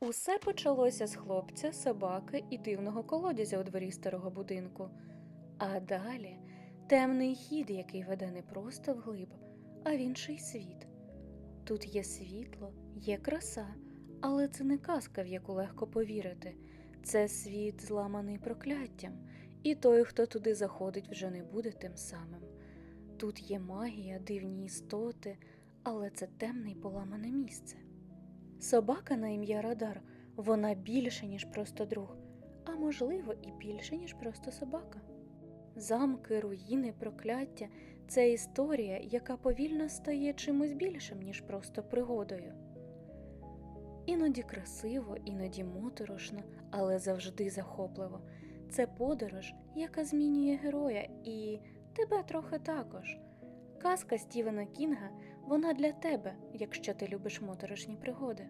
Усе почалося з хлопця, собаки і дивного колодязя у дворі старого будинку. А далі темний хід, який веде не просто вглиб, а в інший світ. Тут є світло, є краса, але це не казка, в яку легко повірити. Це світ, зламаний прокляттям, і той, хто туди заходить, вже не буде тим самим. Тут є магія, дивні істоти, але це темне й поламане місце. Собака на ім'я Радар, вона більше, ніж просто друг, а можливо, і більше, ніж просто собака. Замки, руїни, прокляття це історія, яка повільно стає чимось більшим, ніж просто пригодою. Іноді красиво, іноді моторошно, але завжди захопливо. Це подорож, яка змінює героя, і тебе трохи також. Казка Стівена Кінга вона для тебе, якщо ти любиш моторошні пригоди.